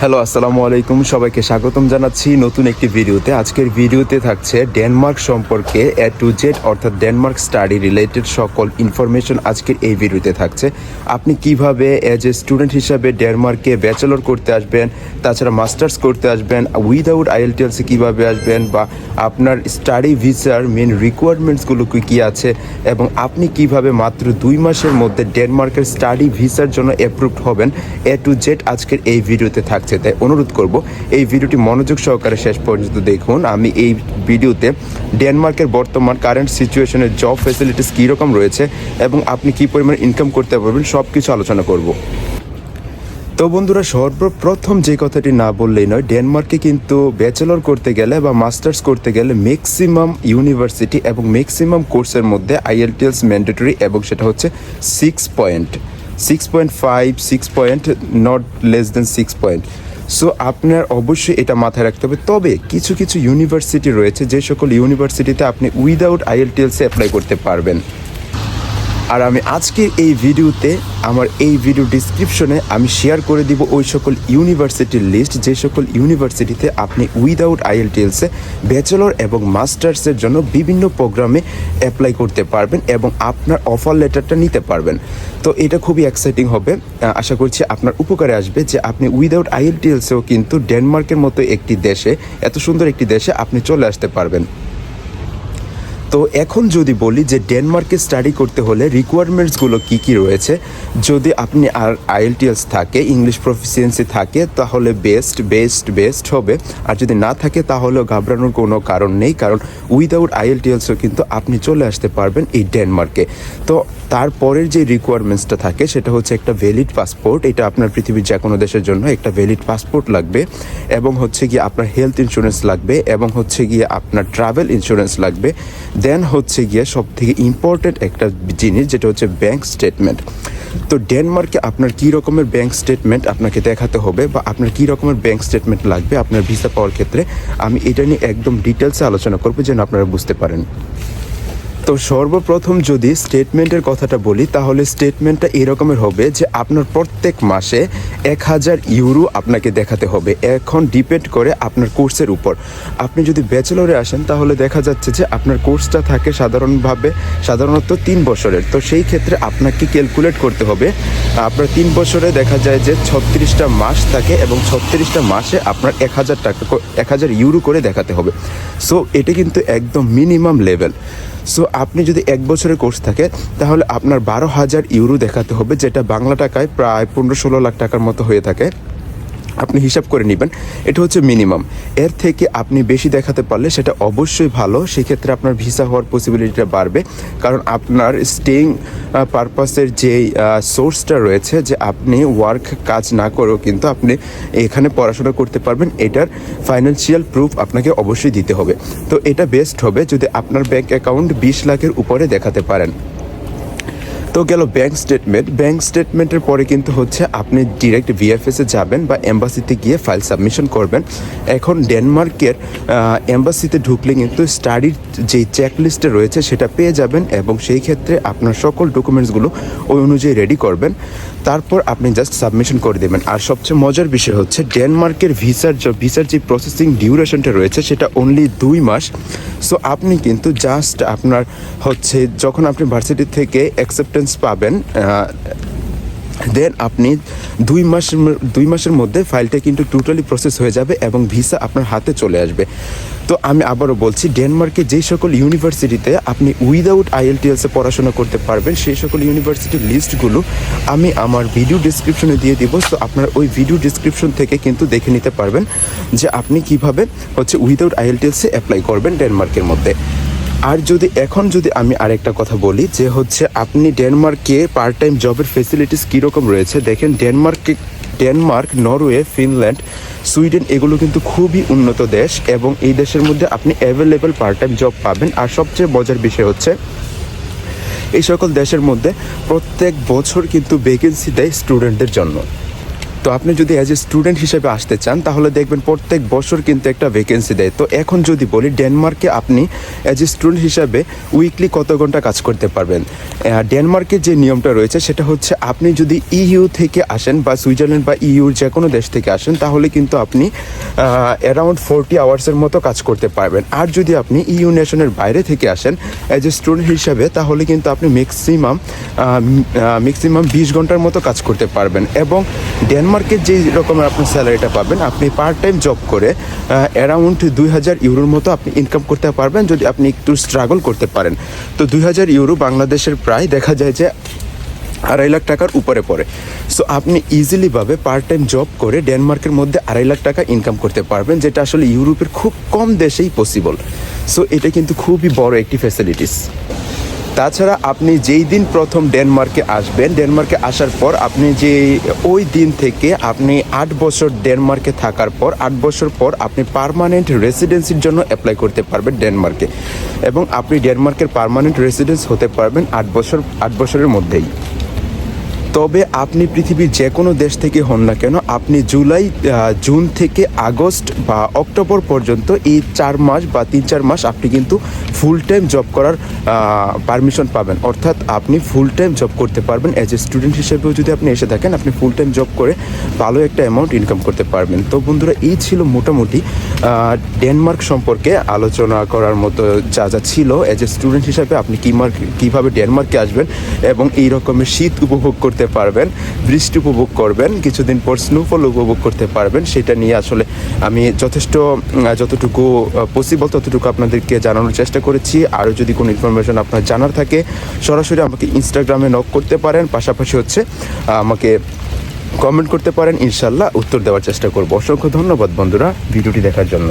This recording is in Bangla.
হ্যালো আসসালামু আলাইকুম। সবাইকে স্বাগতম জানাচ্ছি নতুন একটি ভিডিওতে। আজকের ভিডিওতে থাকছে ডেনমার্ক সম্পর্কে এ টু জেড, অর্থাৎ ডেনমার্ক স্টাডি রিলেটেড সকল ইনফরমেশন আজকের এই ভিডিওতে থাকছে। আপনি কীভাবে অ্যাজ এ স্টুডেন্ট হিসাবে ডেনমার্কে ব্যাচেলর করতে আসবেন, তাছাড়া মাস্টার্স করতে আসবেন উইদাউট আইএলটিএলসি কীভাবে আসবেন, বা আপনার স্টাডি ভিসার মেন রিকোয়ারমেন্টসগুলো কী কী আছে, এবং আপনি কীভাবে মাত্র দুই মাসের মধ্যে ডেনমার্কের স্টাডি ভিসার জন্য অ্যাপ্রুভড হবেন, এ টু জেড আজকের এই ভিডিওতে থাকছে। তাই অনুরোধ করব, এই ভিডিওটি মনোযোগ সহকারে শেষ পর্যন্ত দেখুন। আমি এই ভিডিওতে ডেনমার্কের বর্তমান কারেন্ট সিচুয়েশনের জব ফেসিলিটিস কীরকম রয়েছে এবং আপনি কী পরিমাণ ইনকাম করতে পারবেন সব কিছু আলোচনা করব। তো বন্ধুরা, সর্বপ্রথম যে কথাটি না বললেই নয়, ডেনমার্কে কিন্তু ব্যাচেলর করতে গেলে বা মাস্টার্স করতে গেলে ম্যাক্সিমাম ইউনিভার্সিটি এবং ম্যাক্সিমাম কোর্সের মধ্যে আইএলটিএলস ম্যান্ডেটরি এবং সেটা হচ্ছে six point six point five six point not less than six point so আপনার অবশ্যই এটা মাথায় রাখতে হবে। তবে কিছু কিছু ইউনিভার্সিটি রয়েছে যে সকল ইউনিভার্সিটিতে আপনি উইদাউট আইএলটিএলসে অ্যাপ্লাই করতে পারবেন। আর আমি আজকের এই ভিডিওতে আমার এই ভিডিও ডিসক্রিপশনে আমি শেয়ার করে দিব ওই সকল ইউনিভার্সিটির লিস্ট যে সকল ইউনিভার্সিটিতে আপনি উইদাউট আইএলটিএলসে ব্যাচেলর এবং মাস্টার্সের জন্য বিভিন্ন প্রোগ্রামে অ্যাপ্লাই করতে পারবেন এবং আপনার অফার লেটারটা নিতে পারবেন। তো এটা খুবই এক্সাইটিং হবে। আশা করছি আপনার উপকারে আসবে যে আপনি উইদাউট আইএলটিএলসেও কিন্তু ডেনমার্কের মতো একটি দেশে, এত সুন্দর একটি দেশে আপনি চলে আসতে পারবেন। তো এখন যদি বলি যে ডেনমার্কে স্টাডি করতে হলে রিকোয়ারমেন্টসগুলো কী কী রয়েছে, যদি আপনি আর আইএলটিএস থাকে ইংলিশ প্রফিসিয়েন্সি থাকে, তাহলে বেস্ট বেস্ট বেস্ট হবে। আর যদি না থাকে, তাহলেও ঘাবড়ানোর কোনো কারণ নেই, কারণ উইদাউট আইএলটিএলসও কিন্তু আপনি চলে আসতে পারবেন এই ডেনমার্কে। তো তারপরের যে রিকোয়ারমেন্টসটা থাকে, সেটা হচ্ছে একটা ভ্যালিড পাসপোর্ট এটা আপনার পৃথিবীর যে কোনো দেশের জন্য একটা ভ্যালিড পাসপোর্ট লাগবে এবং হচ্ছে গিয়ে আপনার হেলথ ইন্স্যুরেন্স লাগবে এবং হচ্ছে গিয়ে আপনার ট্রাভেল ইন্স্যুরেন্স লাগবে। দেন হচ্ছে গিয়ে সব থেকে ইম্পর্টেন্ট একটা জিনিস, যেটা হচ্ছে ব্যাংক স্টেটমেন্ট তো ডেনমার্কে আপনার কী রকমের ব্যাংক স্টেটমেন্ট আপনাকে দেখাতে হবে বা আপনার কী রকমের ব্যাংক স্টেটমেন্ট লাগবে আপনার ভিসা পাওয়ার ক্ষেত্রে? আমি এটা নিয়ে একদম ডিটেলসে আলোচনা করব, যেন আপনারা বুঝতে পারেন। তো সর্বপ্রথম যদি স্টেটমেন্টের কথাটা বলি, তাহলে স্টেটমেন্টটা এরকমের হবে যে আপনার প্রত্যেক মাসে এক হাজার ইউরো আপনাকে দেখাতে হবে। এখন ডিপেন্ড করে আপনার কোর্সের উপর। আপনি যদি ব্যাচেলরে আসেন, তাহলে দেখা যাচ্ছে যে আপনার কোর্সটা থাকে সাধারণভাবে সাধারণত তিন বছরের। তো সেই ক্ষেত্রে আপনাকে ক্যালকুলেট করতে হবে। আপনার তিন বছরে দেখা যায় যে ছত্রিশটা মাস থাকে এবং ছত্রিশটা মাসে আপনার এক হাজার টাকা এক হাজার ইউরো করে দেখাতে হবে। সো এটা কিন্তু একদম মিনিমাম লেভেল সো আপনি যদি এক বছরের কোর্স থাকে, তাহলে আপনার বারো হাজার ইউরো দেখাতে হবে, যেটা বাংলা টাকায় প্রায় পনেরো ষোলো লাখ টাকার মতো হয়ে থাকে। আপনি হিসাব করে নেবেন, এটা হচ্ছে মিনিমাম এর থেকে আপনি বেশি দেখাতে পারলে সেটা অবশ্যই ভালো, সেক্ষেত্রে আপনার ভিসা হওয়ার পসিবিলিটিটা বাড়বে। কারণ আপনার স্টেইং পারপাসের যে সোর্সটা রয়েছে যে আপনি ওয়ার্ক কাজ না করেও কিন্তু আপনি এখানে পড়াশোনা করতে পারবেন, এটার ফাইন্যান্সিয়াল প্রুফ আপনাকে অবশ্যই দিতে হবে। তো এটা বেস্ট হবে যদি আপনার ব্যাংক অ্যাকাউন্ট বিশ লাখের উপরে দেখাতে পারেন। তো গেল ব্যাংক স্টেটমেন্ট ব্যাংক স্টেটমেন্টের পরে কিন্তু হচ্ছে আপনি ডিরেক্ট ভিএফএসে যাবেন বা এম্বাসিতে গিয়ে ফাইল সাবমিশন করবেন। এখন ডেনমার্কের এম্বাসিতে ঢুকলে কিন্তু স্টাডির যে চেকলিস্টে রয়েছে সেটা পেয়ে যাবেন এবং সেই ক্ষেত্রে আপনার সকল ডকুমেন্টসগুলো ওই অনুযায়ী রেডি করবেন। তারপর আপনি জাস্ট সাবমিশন করে দেবেন। আর সবচেয়ে মজার বিষয় হচ্ছে ডেনমার্কের ভিসার ভিসার যে প্রসেসিং ডিউরেশনটা রয়েছে সেটা অনলি দুই মাস। সো আপনি কিন্তু জাস্ট আপনার হচ্ছে যখন আপনি ভার্সিটি থেকে অ্যাকসেপ্টেন্স পাবেন দেন আপনি দুই মাসের দুই মাসের মধ্যে ফাইলটা কিন্তু টোটালি প্রসেস হয়ে যাবে এবং ভিসা আপনার হাতে চলে আসবে। তো আমি আবারও বলছি ডেনমার্কে যেই সকল ইউনিভার্সিটিতে আপনি উইদাউট আইএলটিএলসে পড়াশোনা করতে পারবেন, সেই সকল ইউনিভার্সিটির লিস্টগুলো আমি আমার ভিডিও ডিসক্রিপশনে দিয়ে দিব। তো আপনার ওই ভিডিও ডিসক্রিপশন থেকে কিন্তু দেখে নিতে পারবেন যে আপনি কীভাবে হচ্ছে উইদাউট আইএলটিএলসে অ্যাপ্লাই করবেন ডেনমার্কের মধ্যে। আর যদি এখন যদি আমি আরেকটা কথা বলি, যে হচ্ছে আপনি ডেনমার্কে পার্ট টাইম জবের ফেসিলিটিস কীরকম রয়েছে, দেখেন ডেনমার্কে, ডেনমার্ক, নরওয়ে, ফিনল্যান্ড, সুইডেন, এগুলো কিন্তু খুবই উন্নত দেশ এবং এই দেশের মধ্যে আপনি অ্যাভেলেবেল পার্ট টাইম জব পাবেন। আর সবচেয়ে মজার বিষয় হচ্ছে, এই সকল দেশের মধ্যে প্রত্যেক বছর কিন্তু ভ্যাকেন্সি দেয় স্টুডেন্টদের জন্য। তো আপনি যদি অ্যাজ এ স্টুডেন্ট হিসেবে আসতে চান, তাহলে দেখবেন প্রত্যেক বছর কিন্তু একটা ভ্যাকেন্সি দেয়। তো এখন যদি বলি, ডেনমার্কে আপনি অ্যাজ এ স্টুডেন্ট হিসাবে উইকলি কত ঘণ্টা কাজ করতে পারবেন? ডেনমার্কের যে নিয়মটা রয়েছে, সেটা হচ্ছে আপনি যদি ইইউ থেকে আসেন বা সুইজারল্যান্ড বা ইইউর যে কোনো দেশ থেকে আসেন, তাহলে কিন্তু আপনি অ্যারাউন্ড ফোরটি আওয়ার্সের মতো কাজ করতে পারবেন। আর যদি আপনি ইইউ নেশনের বাইরে থেকে আসেন অ্যাজ এ স্টুডেন্ট হিসাবে, তাহলে কিন্তু আপনি ম্যাক্সিমাম ম্যাক্সিমাম বিশ ঘণ্টার মতো কাজ করতে পারবেন। এবং ডেনমার্কের যে রকমের আপনি স্যালারিটা পাবেন, আপনি পার্ট টাইম জব করে অ্যারাউন্ড দুই হাজার ইউরোর মতো আপনি ইনকাম করতে পারবেন যদি আপনি একটু স্ট্রাগল করতে পারেন। তো দুই হাজার ইউরো বাংলাদেশের প্রায় দেখা যায় যে আড়াই লাখ টাকার উপরে পড়ে। সো আপনি ইজিলিভাবে পার্ট টাইম জব করে ডেনমার্কের মধ্যে আড়াই লাখ টাকা ইনকাম করতে পারবেন, যেটা আসলে ইউরোপের খুব কম দেশেই পসিবল সো এটা কিন্তু খুবই বড় একটি ফ্যাসিলিটিস তাছাড়া আপনি যেই দিন প্রথম ডেনমার্কে আসবেন, ডেনমার্কে আসার পর আপনি যে ওই দিন থেকে আপনি আট বছর ডেনমার্কে থাকার পর, আট বছর পর আপনি পারমানেন্ট রেসিডেন্সির জন্য অ্যাপ্লাই করতে পারবেন ডেনমার্কে। এবং আপনি ডেনমার্কের পারমানেন্ট রেসিডেন্স হতে পারবেন আট বছর, আট বছরের মধ্যেই। তবে আপনি পৃথিবীর যে কোনো দেশ থেকে হন না কেন, আপনি জুলাই জুন থেকে আগস্ট বা অক্টোবর পর্যন্ত এই চার মাস বা তিন চার মাস আপনি কিন্তু ফুল টাইম জব করার পারমিশন পাবেন। অর্থাৎ আপনি ফুল টাইম জব করতে পারবেন। অ্যাজ এ স্টুডেন্ট হিসেবেও যদি আপনি এসে থাকেন, আপনি ফুল টাইম জব করে ভালো একটা অ্যামাউন্ট ইনকাম করতে পারবেন। তো বন্ধুরা, এই ছিল মোটামুটি ডেনমার্ক সম্পর্কে আলোচনা করার মতো যা যা ছিল। অ্যাজ এ স্টুডেন্ট হিসাবে আপনি কিমার কীভাবে ডেনমার্কে আসবেন এবং এই রকমের শীত উপভোগ করতে পারবেন, বৃষ্টি উপভোগ করবেন, কিছুদিন পর স্নোফল উপভোগ করতে পারবেন, সেটা নিয়ে আসলে আমি যথেষ্ট যতটুকু পসিবল ততটুকু আপনাদেরকে জানানোর চেষ্টা করেছি। আরও যদি কোনো ইনফরমেশন আপনার জানার থাকে, সরাসরি আমাকে ইনস্টাগ্রামে নক করতে পারেন, পাশাপাশি হচ্ছে আমাকে কমেন্ট করতে পারেন, ইনশাল্লাহ উত্তর দেওয়ার চেষ্টা করব। অসংখ্য ধন্যবাদ বন্ধুরা, ভিডিওটি দেখার জন্য।